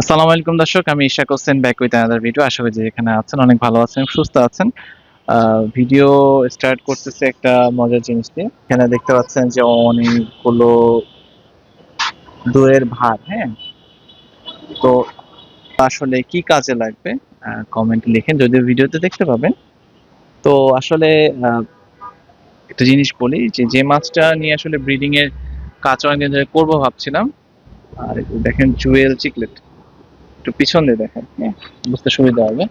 আসসালামু আলাইকুম দর্শক, আমি Ishaq Hossain back with another video আশা করি যে এখানে আছেন, অনেক ভালো আছেন, সুস্থ আছেন। ভিডিও স্টার্ট করতেছে একটা মজার জিনিস দিয়ে এখানে দেখতে পাচ্ছেন যে অনেকগুলো দইয়ের ভাত হ্যাঁ? তো আসলে কি কাজে লাগবে কমেন্ট লিখেন যদিও ভিডিওতে দেখতে পাবেন। তো আসলে একটা জিনিস বলি যে যে মাছটা নিয়ে আসলে ব্রিডিংয়ের কাজ অনেকদিন ধরে করব ভাবছিলাম, আর দেখেন জুয়েল চিকলেট একটু পিছন দিয়ে দেখেন। হ্যাঁ বুঝতে সুবিধা হবে।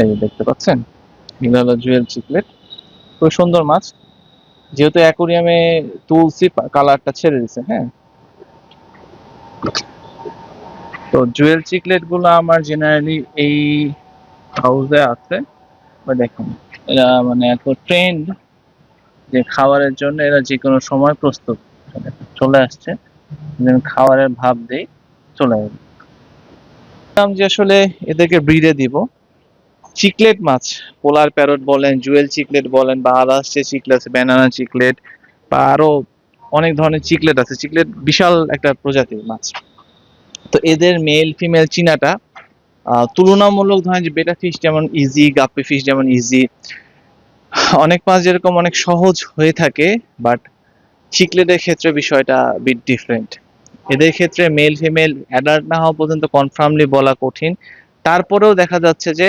এই দেখতে পাচ্ছেন এগুলো জুয়েল চিকলেট খুব সুন্দর মাছ। যেহেতু অ্যাকোরিয়ামে তুলসি কালারটা ছেড়ে দিছে হ্যাঁ। তো জুয়েল চিকলেটগুলো আমার জেনারেলি এই হাউসে আছে। বা দেখুন, এরা মানে এত ট্রেন্ড যে খাবারের জন্য এরা যে কোনো সময় প্রস্তুত। চলে আসছে। যেন খাবারের ভাব দেই, চলে যাবে যে আসলে এদেরকে ব্রিডে দিব। চিকলেট মাছ, পোলার প্যারট বলেন, জুয়েল চিকলেট বলেন, বা আদার্স যে চিকলেট আছে ব্যানানা চিকলেট, বা আরও অনেক ধরনের চিকলেট আছে। চিকলেট বিশাল একটা প্রজাতির মাছ। তো এদের মেল ফিমেল চিনাটা তুলনামূলক ধরেন যে বেটা ফিশ যেমন ইজি গাপ্পি ফিশ যেমন ইজি অনেক মাছ যেরকম অনেক সহজ হয়ে থাকে বাট চিকলেটের ক্ষেত্রে বিষয়টা বিট ডিফারেন্ট এদের ক্ষেত্রে মেল ফিমেল অ্যাডাল্ট না হওয়া পর্যন্ত কনফার্মলি বলা কঠিন। তারপরেও দেখা যাচ্ছে যে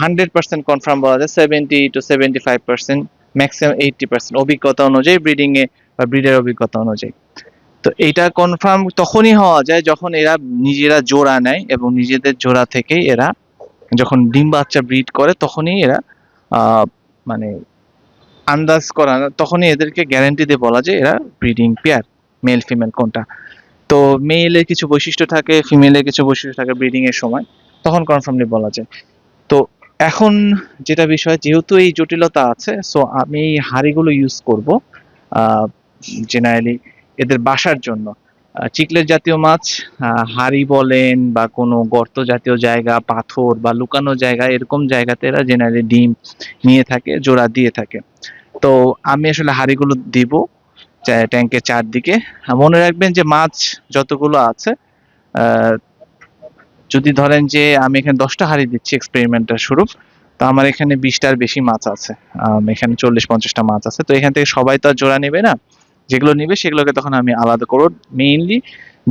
হান্ড্রেড পার্সেন্ট কনফার্ম বলা যায় seventy two seventy five percent maximum eighty percent অভিজ্ঞতা অনুযায়ী ব্রিডিংয়ে বা ব্রিডের অভিজ্ঞতা অনুযায়ী। তো এইটা কনফার্ম তখনই হওয়া যায় যখন এরা নিজেরা জোড়া নেয় এবং নিজেদের জোড়া থেকেই এরা যখন ডিম বাচ্চা ব্রিড করে তখনই এরা মানে আন্দাজ করা তখনই এদেরকে গ্যারান্টি দিয়ে বলা যায় এরা ব্রিডিং পেয়ার মেল ফিমেল কোনটা। তো মেলের কিছু বৈশিষ্ট্য থাকে ফিমেলের কিছু বৈশিষ্ট্য থাকে ব্রিডিং এর সময়, তখন কনফার্মলি বলা যায়। তো এখন যেটা বিষয়, যেহেতু এই জটিলতা আছে সো আমি এই হাঁড়িগুলো ইউজ করব জেনারেলি এদের বাসার জন্য। চিকলেট জাতীয় মাছ হাঁড়ি বলেন বা কোনো গর্ত জাতীয় জায়গা, পাথর বা লুকানো জায়গা, এরকম জায়গাতে এরা জেনারেলি ডিম নিয়ে থাকে, জোড়া দিয়ে থাকে। তো আমি আসলে হাঁড়িগুলো দিব ট্যাঙ্কের চারদিকে। মনে রাখবেন যে মাছ যতগুলো আছে যদি ধরেন যে আমি এখানে দশটা হাঁড়ি দিচ্ছি এক্সপেরিমেন্টের শুরু, তো আমার এখানে বিশটার বেশি মাছ আছে। এখানে চল্লিশ পঞ্চাশটা মাছ আছে। তো এখান থেকে সবাই তো আর জোড়া নেবে না? যেগুলো নিবে সেগুলোকে তখন আমি আলাদা করব। মেইনলি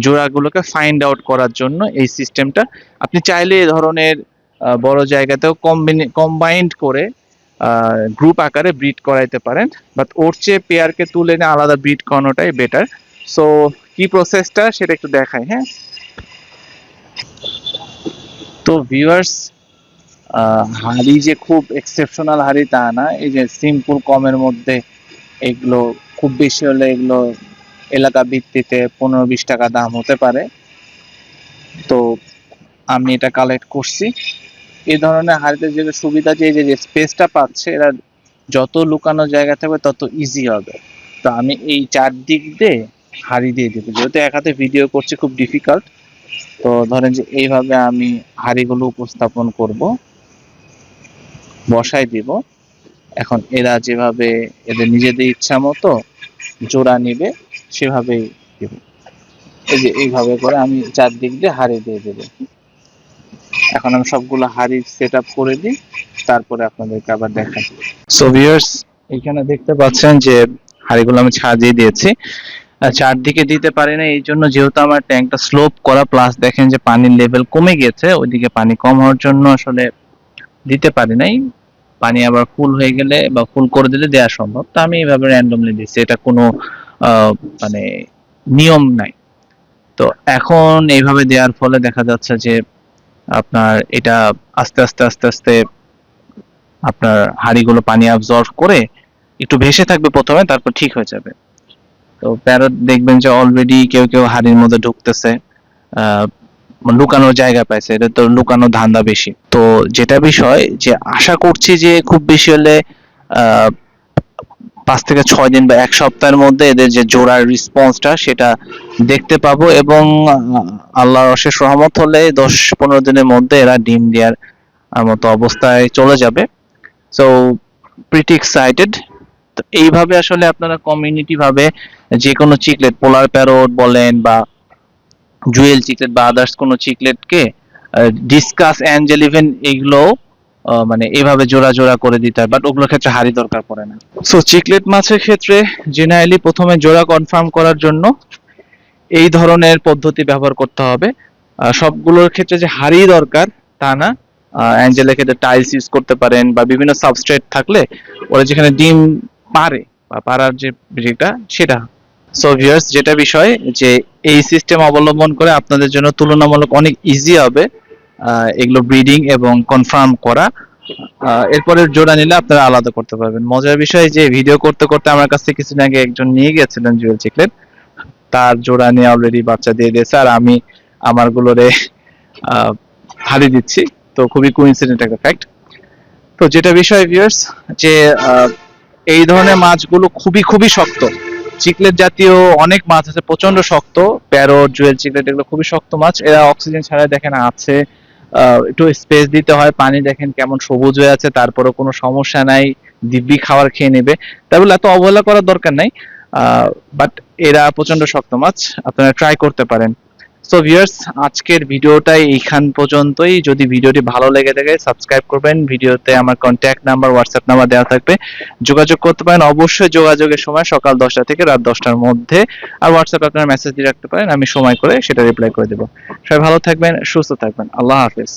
জোড়াগুলোকে ফাইন্ড আউট করার জন্য এই সিস্টেমটা আপনি চাইলে এই ধরনের বড় জায়গাতেও কম্বাইন্ড করে গ্রুপ আকারে ব্রিড করাইতে পারেন। বাট ওর চেয়ে পেয়ারকে তুলে এনে আলাদা ব্রিড করানোটাই বেটার সো কি প্রসেসটা সেটা একটু দেখাই হ্যাঁ? তো ভিউয়ার্স হাড়ি যে খুব এক্সেপশনাল হাড়ি তা না। এই যে সিম্পল কমের মধ্যে এগুলো খুব বেশি হলে এগুলো এলাকা ভিত্তিতে পনেরো বিশ টাকা দাম হতে পারে। তো আমি এটা কালেক্ট করছি। এই ধরনের হাড়িতে যে সুবিধা যে যে স্পেসটা পাচ্ছে, এরা যত লুকানো জায়গা থাকবে তত ইজি হবে। তো আমি এই চারদিক দিয়ে হাড়ি দিয়ে দেবো। যেহেতু এক হাতে ভিডিও করছি, খুব ডিফিকাল্ট তো ধরেন যে এইভাবে আমি হাড়িগুলো উপস্থাপন করব। বসাই দিব। এখন এরা যেভাবে এদের নিজেদের ইচ্ছা মতো জোড়া নেবে, সেভাবেই দিব। এই যে এইভাবে করে আমি চারদিক দিয়ে হাড়ি দিয়ে দেব। এখন আমি সবগুলো হাড়ি সেট আপ করে দিই, তারপরে আপনাদেরকে আবার দেখাই। সো ভিউয়ার্স এখানে দেখতে পাচ্ছেন যে হাড়িগুলো আমি সাজিয়ে দিয়েছি। চারদিকে দিতে পারি না, এই জন্য যেহেতু আমার ট্যাঙ্কটা স্লোপ করা প্লাস দেখেন যে পানির লেভেল কমে গেছে, ওইদিকে পানি কম হওয়ার জন্য আসলে দিতে পারি নাই। পানি আবার ফুল হয়ে গেলে বা ফুল করে দিলে দেওয়া সম্ভব। তো আমি এইভাবে র্যান্ডমলি দিচ্ছি। এটা কোনো মানে নিয়ম নাই। তো এখন এইভাবে দেওয়ার ফলে দেখা যাচ্ছে যে আপনার এটা আস্তে আস্তে আস্তে আস্তে আপনার হাঁড়িগুলো পানি অ্যাবজর্ব করে একটু ভেসে থাকবে প্রথমে, তারপর ঠিক হয়ে যাবে। তো প্যারট দেখবেন যে অলরেডি কেউ কেউ হাড়ির মধ্যে ঢুকতেছে। লুকানোর জায়গা পাইছে, এটা তো লুকানো ধান্দা বেশি। তো যেটা বিষয় যে আশা করছি যে খুব বেশি হলে পাঁচ থেকে ছয় দিন বা এক সপ্তাহের মধ্যে এদের যে জোড়ার রেসপন্সটা সেটা দেখতে পাবো এবং আল্লাহর অশেষ রহমত হলে দশ পনেরো দিনের মধ্যে এরা ডিম দেওয়ার মতো অবস্থায় চলে যাবে। সো প্রিটি এক্সাইটেড তো এইভাবে আসলে আপনারা কমিউনিটি ভাবে যে কোনো চিকলেট, পোলার প্যারোট বলেন বা জুয়েল চিকলেট বা আদার্স কোনো চিকলেটকে ডিসকাস অ্যাঞ্জেল ইভেন এইগুলো মানে এভাবে জোড়া জোড়া করে দিতে হয় বাট ওগুলোর ক্ষেত্রে হাড়ি দরকার পড়ে না। সো চিকলেট মাছের ক্ষেত্রে জেনারেলি প্রথমে জোড়া কনফার্ম করার জন্য এই ধরনের পদ্ধতি ব্যবহার করতে হবে। সবগুলোর ক্ষেত্রে যে হাড়ি দরকার, তা না। অ্যাঞ্জেলের ক্ষেত্রে টাইলস ইউজ করতে পারেন বা বিভিন্ন সাবস্ট্রেট থাকলে, ওরা যেখানে ডিম পারে বা পারার যে যেটা, সেটা সো ভিউয়ার্স যেটা বিষয় যে এই সিস্টেম অবলম্বন করে আপনাদের জন্য তুলনামূলক অনেক ইজি হবে এগুলো ব্রিডিং এবং কনফার্ম করা। এরপরে জোড়া নিলে আপনারা আলাদা করতে পারবেন। মজার বিষয় যে ভিডিও করতে করতে আমার কাছে কিছুদিন আগে একজন নিয়ে গেছিলেন জুয়েল চিকলেট তার জোড়া নিয়ে অলরেডি বাচ্চা দিয়ে দিয়েছে আর আমি আমার গুলোরে হারিয়ে দিচ্ছি। তো খুবই কোইন্সিডেন্ট একটা ফ্যাক্ট তো যেটা বিষয় ভিউয়ার্স যে এই ধরনের মাছগুলো খুবই খুবই শক্ত। চিকলেট জাতীয় অনেক মাছ আছে প্রচণ্ড শক্ত, প্যারট, জুয়েল চিকলেট, এগুলো খুবই শক্ত মাছ। এরা অক্সিজেন ছাড়া দেখেন আছে। একটু স্পেস দিতে হয়, পানি দেখেন কেমন সবুজ হয়ে আছে তারপরে কোনো সমস্যা নাই, দিব্যি খাবার খেয়ে নেবে। তাই বলে এত অবহেলা করার দরকার নাই। বাট এরা প্রচণ্ড শক্ত মাছ, আপনারা ট্রাই করতে পারেন। সো ভিউয়ার্স আজকের ভিডিওটা এইখান পর্যন্তই। যদি ভিডিওটি ভালো লেগে থাকে সাবস্ক্রাইব করবেন। ভিডিওতে আমার কন্ট্যাক্ট নাম্বার হোয়াটসঅ্যাপ নাম্বার দেওয়া থাকবে। যোগাযোগ করতে পারেন। অবশ্যই যোগাযোগের সময় সকাল দশটা থেকে রাত দশটার মধ্যে। আর হোয়াটসঅ্যাপে আপনারা মেসেজ দিয়ে রাখতে পারেন। আমি সময় করে সেটা রিপ্লাই করে দেবো। সবাই ভালো থাকবেন, সুস্থ থাকবেন। আল্লাহ হাফিজ।